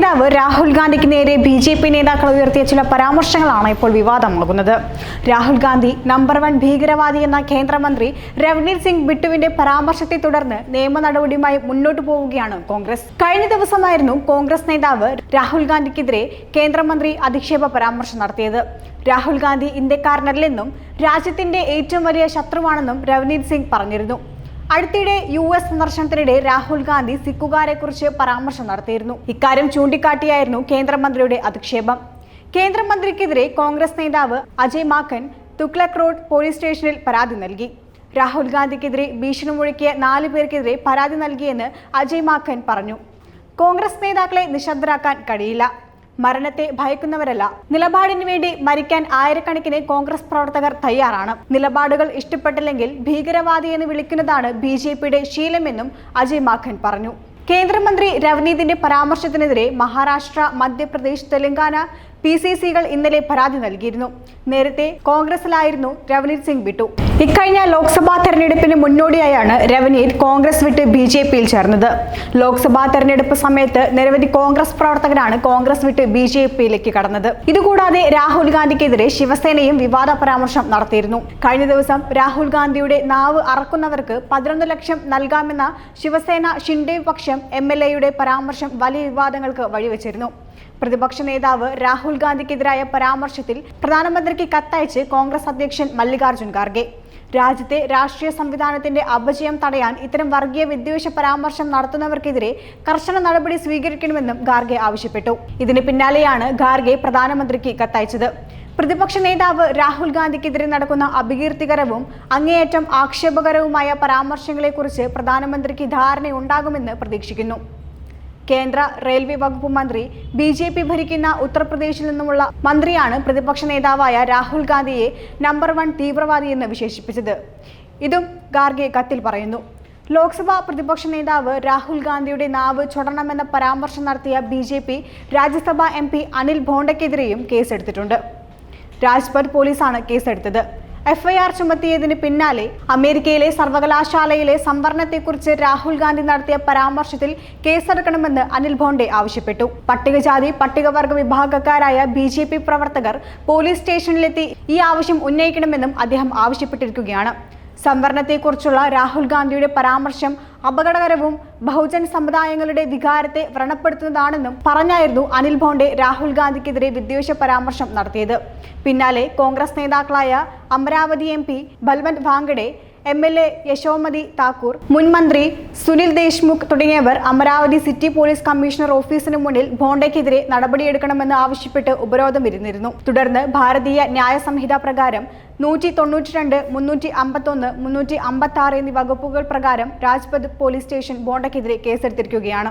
നേതാവ് രാഹുൽ ഗാന്ധിക്ക് നേരെ ബി ജെ പി നേതാക്കൾ ഉയർത്തിയ ചില പരാമർശങ്ങളാണ് ഇപ്പോൾ വിവാദമാകുന്നത് രാഹുൽ ഗാന്ധി നമ്പർ വൺ ഭീകരവാദി എന്ന കേന്ദ്രമന്ത്രി രവ്നീർ സിംഗ് ബിട്ടുവിന്റെ പരാമർശത്തെ തുടർന്ന് നിയമ നടപടിയുമായി മുന്നോട്ടു പോവുകയാണ് കോൺഗ്രസ്. കഴിഞ്ഞ ദിവസമായിരുന്നു കോൺഗ്രസ് നേതാവ് രാഹുൽ ഗാന്ധിക്കെതിരെ കേന്ദ്രമന്ത്രി അധിക്ഷേപ പരാമർശം നടത്തിയത്. രാഹുൽ ഗാന്ധി ഇന്ത്യക്കാരനല്ലെന്നും രാജ്യത്തിന്റെ ഏറ്റവും വലിയ ശത്രുവാണെന്നും രവ്നീത് സിംഗ് പറഞ്ഞിരുന്നു. അടുത്തിടെ യു എസ് സന്ദർശനത്തിനിടെ രാഹുൽ ഗാന്ധി സിഖുകാരെ കുറിച്ച് പരാമർശം നടത്തിയിരുന്നു. ഇക്കാര്യം ചൂണ്ടിക്കാട്ടിയായിരുന്നു കേന്ദ്രമന്ത്രിയുടെ അധിക്ഷേപം. കേന്ദ്രമന്ത്രിക്കെതിരെ കോൺഗ്രസ് നേതാവ് അജയ് മാക്കൻ തുക്ലക് റോഡ് പോലീസ് സ്റ്റേഷനിൽ പരാതി നൽകി. രാഹുൽ ഗാന്ധിക്കെതിരെ ഭീഷണി മുഴക്കിയ നാല് പേർക്കെതിരെ പരാതി നൽകിയെന്ന് അജയ് മാക്കൻ പറഞ്ഞു. കോൺഗ്രസ് നേതാക്കളെ നിശബ്ദരാക്കാൻ കഴിയില്ല. മരണത്തെ ഭയക്കുന്നവരല്ല. നിലപാടിന് വേണ്ടി മരിക്കാൻ ആയിരക്കണക്കിന് കോൺഗ്രസ് പ്രവർത്തകർ തയ്യാറാണ്. നിലപാടുകൾ ഇഷ്ടപ്പെട്ടില്ലെങ്കിൽ ഭീകരവാദി എന്ന് വിളിക്കുന്നതാണ് ബി ജെ പിയുടെ ശീലമെന്നും അജയ് മാഖൻ പറഞ്ഞു. കേന്ദ്രമന്ത്രി രവനീതിന്റെ പരാമർശത്തിനെതിരെ മഹാരാഷ്ട്ര മധ്യപ്രദേശ് തെലങ്കാന പി സി സികൾ ഇന്നലെ പരാതി നൽകിയിരുന്നു. നേരത്തെ കോൺഗ്രസിലായിരുന്നു രവനീത് സിംഗ് വിട്ടു ഇക്കഴിഞ്ഞ ലോക്സഭാ തെരഞ്ഞെടുപ്പിന് മുന്നോടിയായാണ് രവനീത് കോൺഗ്രസ് വിട്ട് ബി ജെ പിയിൽ ചേർന്നത്. ലോക്സഭാ തെരഞ്ഞെടുപ്പ് സമയത്ത് നിരവധി കോൺഗ്രസ് പ്രവർത്തകരാണ് കോൺഗ്രസ് വിട്ട് ബി ജെ പിയിലേക്ക് കടന്നത്. ഇതുകൂടാതെ രാഹുൽ ഗാന്ധിക്കെതിരെ ശിവസേനയും വിവാദ പരാമർശം നടത്തിയിരുന്നു. കഴിഞ്ഞ ദിവസം രാഹുൽ ഗാന്ധിയുടെ നാവ് അറക്കുന്നവർക്ക് പതിനൊന്ന് ലക്ഷം നൽകാമെന്ന ശിവസേന ഷിൻഡെ പക്ഷം എം എൽ എയുടെ പരാമർശം വലിയ വിവാദങ്ങൾക്ക് വഴിവെച്ചിരുന്നു. പ്രതിപക്ഷ നേതാവ് രാഹുൽ ഗാന്ധിക്കെതിരായ പരാമർശത്തിൽ പ്രധാനമന്ത്രിക്ക് കത്തയച്ച് കോൺഗ്രസ് അധ്യക്ഷൻ മല്ലികാർജുൻ ഖാർഗെ. രാജ്യത്തെ രാഷ്ട്രീയ സംവിധാനത്തിന്റെ അപജയം തടയാൻ ഇത്തരം വർഗീയ വിദ്വേഷ പരാമർശം നടത്തുന്നവർക്കെതിരെ കർശന നടപടി സ്വീകരിക്കണമെന്നും ഖാർഗെ ആവശ്യപ്പെട്ടു. ഇതിന് പിന്നാലെയാണ് ഖാർഗെ പ്രധാനമന്ത്രിക്ക് കത്തയച്ചത്. പ്രതിപക്ഷ നേതാവ് രാഹുൽ ഗാന്ധിക്കെതിരെ നടക്കുന്ന അപകീർത്തികരവും അങ്ങേയറ്റം ആക്ഷേപകരവുമായ പരാമർശങ്ങളെക്കുറിച്ച് പ്രധാനമന്ത്രിക്ക് ധാരണയുണ്ടാകുമെന്ന് പ്രതീക്ഷിക്കുന്നു. കേന്ദ്ര റെയിൽവേ വകുപ്പ് മന്ത്രി ബി ജെ പി ഭരിക്കുന്ന ഉത്തർപ്രദേശിൽ നിന്നുമുള്ള മന്ത്രിയാണ് പ്രതിപക്ഷ നേതാവായ രാഹുൽ ഗാന്ധിയെ നമ്പർ വൺ തീവ്രവാദി എന്ന് വിശേഷിപ്പിച്ചത്. ഇതും ഗാർഗെ കത്തിൽ പറയുന്നു. ലോക്സഭാ പ്രതിപക്ഷ നേതാവ് രാഹുൽ ഗാന്ധിയുടെ നാവ് ചൊടണമെന്ന പരാമർശം നടത്തിയ B J P Rajya Sabha M P Anil ഭോണ്ടയ്ക്കെതിരെയും കേസെടുത്തിട്ടുണ്ട്. രാജ്പഥ് പോലീസാണ് കേസെടുത്തത്. എഫ്ഐആർ ചുമത്തിയതിന് പിന്നാലെ അമേരിക്കയിലെ സർവകലാശാലയിലെ സംവരണത്തെക്കുറിച്ച് രാഹുൽ ഗാന്ധി നടത്തിയ പരാമർശത്തിൽ കേസെടുക്കണമെന്ന് അനിൽ ബോണ്ടെ ആവശ്യപ്പെട്ടു. പട്ടികജാതി പട്ടികവർഗ വിഭാഗക്കാരായ ബി ജെ പി പ്രവർത്തകർ പോലീസ് സ്റ്റേഷനിലെത്തി ഈ ആവശ്യം ഉന്നയിക്കണമെന്നും അദ്ദേഹം ആവശ്യപ്പെട്ടിരിക്കുകയാണ്. സംവരണത്തെക്കുറിച്ചുള്ള രാഹുൽ ഗാന്ധിയുടെ പരാമർശം അപകടകരവും ബഹുജൻ സമുദായങ്ങളുടെ വികാരത്തെ വ്രണപ്പെടുത്തുന്നതാണെന്നും പറഞ്ഞായിരുന്നു അനിൽ ബോണ്ടെ രാഹുൽ ഗാന്ധിക്കെതിരെ വിദ്വേഷ പരാമർശം നടത്തിയത്. പിന്നാലെ കോൺഗ്രസ് നേതാക്കളായ Amravati M P Balwant Wankhede M L A Yashomati Thakur മുൻമന്ത്രി സുനിൽ ദേശ്മുഖ് തുടങ്ങിയവർ അമരാവതി സിറ്റി പോലീസ് കമ്മീഷണർ ഓഫീസിന് മുന്നിൽ ബോണ്ടയ്ക്കെതിരെ നടപടിയെടുക്കണമെന്ന് ആവശ്യപ്പെട്ട് ഉപരോധം ഇരുന്നിരുന്നു തുടർന്ന് ഭാരതീയ ന്യായ സംഹിത പ്രകാരം നൂറ്റി തൊണ്ണൂറ്റി രണ്ട് മുന്നൂറ്റി അമ്പത്തൊന്ന് മുന്നൂറ്റി അമ്പത്തി ആറ് എന്നീ വകുപ്പുകൾ പ്രകാരം രാജ്പഥ് പോലീസ് സ്റ്റേഷൻ ബോണ്ടയ്ക്കെതിരെ കേസെടുത്തിരിക്കുകയാണ്.